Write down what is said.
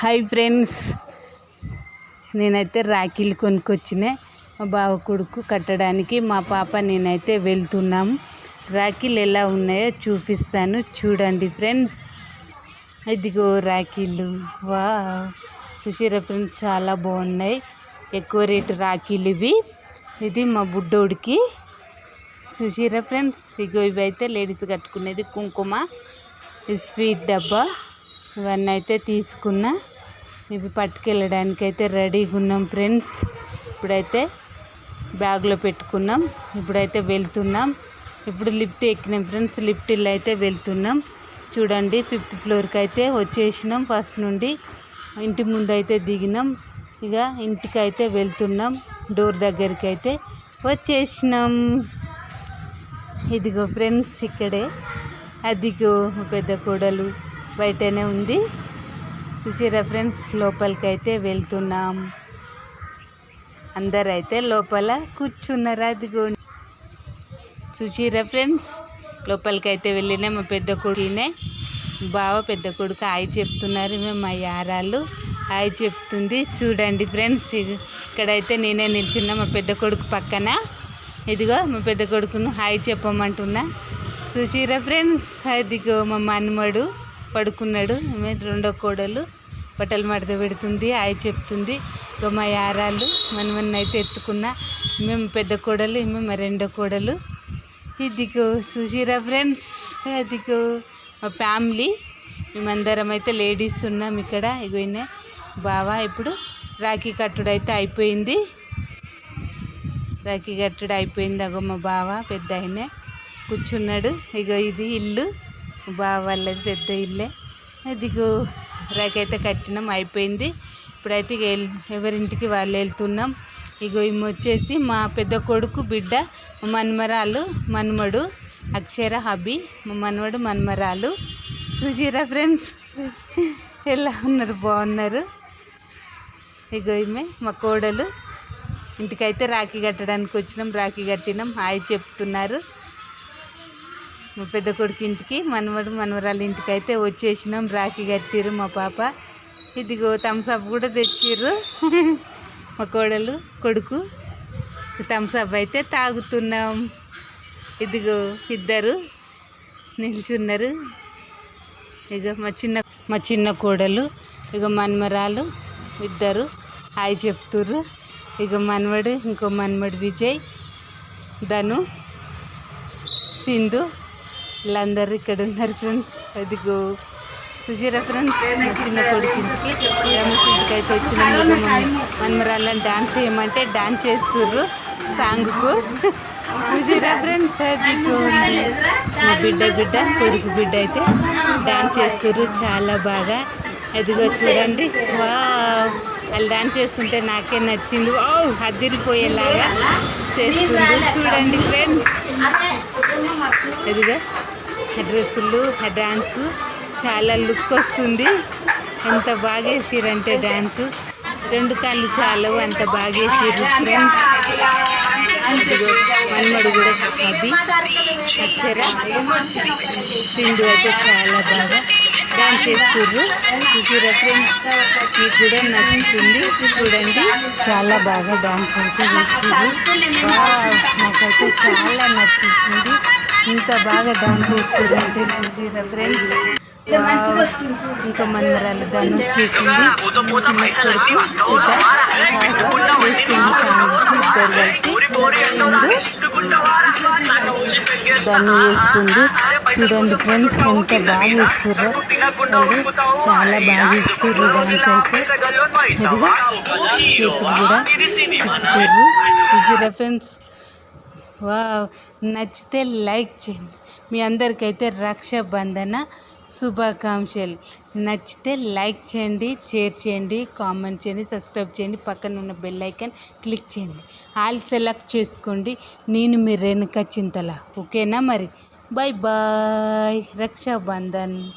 Hi friends. నేనైతే రాఖీలు కొనుక్కొచ్చిన. మా బావ కొడుకు కట్టడానికి మా పాప నేనైతే వెళ్తున్నాము రాఖీలు ఎలా ఉన్నాయో చూపిస్తాను. చూడండి ఫ్రెండ్స్. ఇదిగో రాఖీలు. వా చూసిరా ఫ్రెండ్స్ చాలా బాగున్నాయి. ఎక్కువ రేటు రాఖీలు ఇవి. ఇది మా బుడ్డోడికి. చూసిరా ఫ్రెండ్స్ ఇగో ఇవి అయితే లేడీస్ కట్టుకునేది కుంకుమ. స్వీట్ డబ్బా. ఇవన్నీ అయితే తీసుకున్నా. ఇవి పట్టుకెళ్ళడానికి అయితే రెడీగా ఉన్నాం ఫ్రెండ్స్ ఇప్పుడైతే బ్యాగ్లో పెట్టుకున్నాం. ఇప్పుడైతే వెళ్తున్నాం. ఇప్పుడు లిఫ్ట్ ఎక్కినాం ఫ్రెండ్స్ లిఫ్ట్లో అయితే వెళ్తున్నాం. చూడండి ఫిఫ్త్ ఫ్లోర్కి అయితే వచ్చేసినాం ఫస్ట్ నుండి. ఇంటి ముందు అయితే దిగినాం. ఇక ఇంటికి అయితే వెళ్తున్నాం. డోర్ దగ్గరికి అయితే వచ్చేసినాం. ఇదిగో ఫ్రెండ్స్ ఇక్కడే. అదిగో పెద్ద కోడలు. బయటనే ఉంది. చూసి ఫ్రెండ్స్ లోపలికైతే వెళ్తున్నాం. అందరు అయితే లోపల కూర్చున్నారా అదిగో. చూసి ఫ్రెండ్స్ లోపలికి అయితే వెళ్ళినా మా పెద్ద కొడుకునే బావ పెద్ద కొడుకు హాయ్ చెప్తున్నారు మేము మా యారాలు. హాయ్ చెప్తుంది. చూడండి ఫ్రెండ్స్ ఇక్కడైతే నేనే నిల్చున్నా మా పెద్ద కొడుకు పక్కన. ఇదిగో మా పెద్ద కొడుకును హాయ్ చెప్పమంటున్నా. చూసిరా ఫ్రెండ్స్ అదిగో మా మనమడు. పడుకున్నాడు. ఆమె రెండో కోడలు బట్టలు మడత పెడుతుంది ఆయ చెప్తుంది ఇక మా యారాలు మనమన్న అయితే ఎత్తుకున్నా మేము పెద్ద కోడలు ఈమె మా రెండో కోడలు. ఇదిగో చూసిరా ఫ్రెండ్స్ అదిగో మా ఫ్యామిలీ. మేమందరం అయితే లేడీస్ ఉన్నాం ఇక్కడ. ఇగో బావా బావ ఇప్పుడు రాఖీ కట్టుడు అయితే అయిపోయింది. రాఖీ కట్టుడు అయిపోయింది. అగో మా బావ పెద్ద ఆయన కూర్చున్నాడు. ఇగో ఇది ఇల్లు. బావ వాళ్ళది పెద్ద ఇల్లే. అదిగో రాకైతే కట్టినాం అయిపోయింది. ఇప్పుడైతే ఎవరింటికి వాళ్ళు వెళ్తున్నాం. ఇగో ఈమె వచ్చేసి మా పెద్ద కొడుకు బిడ్డ మన్మరాలు మన్మడు అక్షర హబీ మా మన్మడు మన్మరాలు. చూసిరా ఫ్రెండ్స్? ఎలా ఉన్నారు? బాగున్నారు? ఇగో ఈమె మా కోడలు. ఇంటికైతే రాఖీ కట్టడానికి వచ్చినాం రాఖీ కట్టినాం. హాయ్ చెప్తున్నారు. మా పెద్ద కొడుకు ఇంటికి మనవడు మనవరాలు ఇంటికి అయితే వచ్చేసినాం రాఖీ కట్టిర్రు మా పాప. ఇదిగో థమ్సప్ కూడా తెచ్చిర్రు మా కోడలు కొడుకు. థమ్సప్ అయితే తాగుతున్నాం. ఇదిగో ఇద్దరు నిల్చున్నారు. ఇక మా చిన్న మా చిన్న కోడలు ఇక మన్మరాలు ఇద్దరు. హాయ్ చెప్తుర్రు. ఇక మనవడు ఇంకో మనవడు విజయ్ ధను సింధు. వీళ్ళందరూ ఇక్కడ ఉన్నారు ఫ్రెండ్స్. అదిగో సుజీరా ఫ్రెండ్స్ మా చిన్న కొడుకు ఇంటికి. రమేష్ ఇంటికి అయితే వచ్చినాము ఇక డ్యాన్స్ డాన్స్ చేయమంటే డాన్స్ చేస్తుర్రు సాంగ్కు. సుజీరా ఫ్రెండ్స్ అదిగో మా బిడ్డ బిడ్డ కొడుకు బిడ్డ అయితే డాన్స్ చేస్తుర్రు చాలా బాగా. అదిగో చూడండి. వా వాళ్ళు డాన్స్ చేస్తుంటే నాకే నచ్చింది. ఓ అదిరిపోయేలాగా చేస్తుంది చూడండి ఫ్రెండ్స్. మాదిరిగా ఆ డ్రెస్సులు ఆ డ్యాన్సు చాలా లుక్ వస్తుంది. ఎంత బాగా వేసిరంటే డ్యాన్సు రెండు కాళ్ళు చాలవు అంత బాగా వేసిర్రు ఫ్రెండ్స్ ఇదిగో మన్మడు కూడా అవి అక్షర సింధు అయితే చాలా బాగా డాన్స్ చేస్తుర్రు. చూసిరా ఫ్రెండ్స్ మీకు కూడా నచ్చుతుంది. చూడండి. చాలా బాగా డాన్స్ అయితే వేస్తుర్రు వావ్, నాకైతే చాలా నచ్చుతుంది ఇంత బాగా డాన్స్ చేస్తుర్రు అంటే చూసిరా ఫ్రెండ్స్ ఇంకా మన్మరాలు దాన్ని వచ్చేసింది దాన్ని వేస్తుంది చూడండి ఫ్రెండ్స్ ఎంత బాగా వేస్తుర్రో వాళ్ళు చాలా బాగా వేస్తుర్రు డాన్స్ అయితే. చేతులు కూడా చూసిరా ఫ్రెండ్స్ వా నచ్చితే లైక్ చేయండి. మీ అందరికైతే రక్షాబంధన శుభాకాంక్షలు. నచ్చితే లైక్ చేయండి షేర్ చేయండి కామెంట్ చేయండి సబ్స్క్రైబ్ చేయండి. పక్కన ఉన్న బెల్ ఐకాన్ క్లిక్ చేయండి. ఆల్ సెలెక్ట్ చేసుకోండి. నేను మీ రేణుక చింతల. ఓకేనా మరి? Bye bye. రక్షాబంధన్.